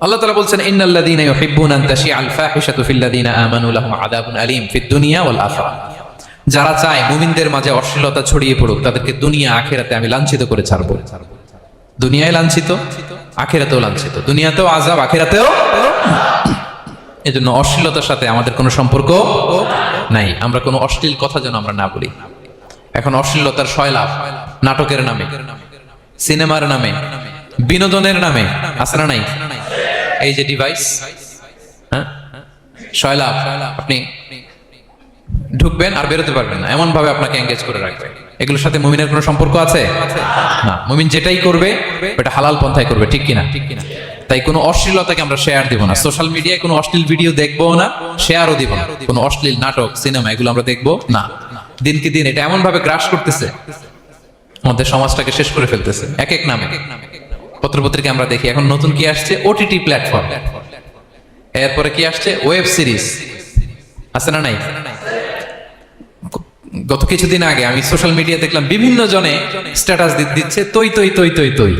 আল্লাহ তাআলা বলছেন, ইন্নাল্লাযীনা ইউহিব্বুনা আন তাশিআ আল ফাহিশাতু ফিল্লাযীনা আমানু লাহুম আযাবুন আলীম ফিদ দুনিয়া ওয়াল আখিরাহ. যারা চায় মুমিনদের মাঝে অশ্লীলতা ছড়িয়ে পড়ুক, তাদেরকে দুনিয়া আখেরাতে আমি লাঞ্ছিত করে ছাড়বো। দুনিয়ায় লাঞ্ছিত, আখেরাতেও লাঞ্ছিত। দুনিয়াতেও আজাব আখেরাতেও এজন্য অশ্লীলতার সাথে আমাদের কোনো সম্পর্ক নাই। আমরা কোনো অশ্লীল কথা যেন আমরা না বলি। এখন অশ্লীলতার শয়লাভ নাটকের নামে, সিনেমার নামে, বিনোদনের নামে না নাই? এই যে ডিভাইস হ্যাঁ? শয়লাভ আপনি ঢুকবেন আর বেরোতে পারবেন না। এমন ভাবে আপনাকে এঙ্গেজ করে রাখবে। এগুলোর সাথে মুমিনের কোনো সম্পর্ক আছে? না। মুমিন যেটাই করবে, ওটা হালাল পন্থায় করবে, ঠিক কিনা? ঠিক কিনা তাই কোনো অশ্লীলতাকে আমরা শেয়ার দিব না। সোশ্যাল মিডিয়ায় কোনো অশ্লীল ভিডিও দেখব না শেয়ারও দিব না। কোনো অশ্লীল নাটক সিনেমা এগুলো আমরা দেখব না। দিনকে দিন এটা এমন ভাবে গ্রাস করতেছে, আমাদের সমাজটাকে শেষ করে ফেলতেছে, এক এক নামে। পত্রপত্রিকা আমরা দেখি, এখন নতুন কি আসছে? ওটিটি প্ল্যাটফর্ম এরপরে কি আসছে? ওয়েব সিরিজ আছে না নাই? গত কিছুদিন আগে আমি সোশ্যাল মিডিয়া দেখলাম, বিভিন্ন জনে স্ট্যাটাস দিচ্ছে, তৈ তৈ তৈ তৈ তৈ।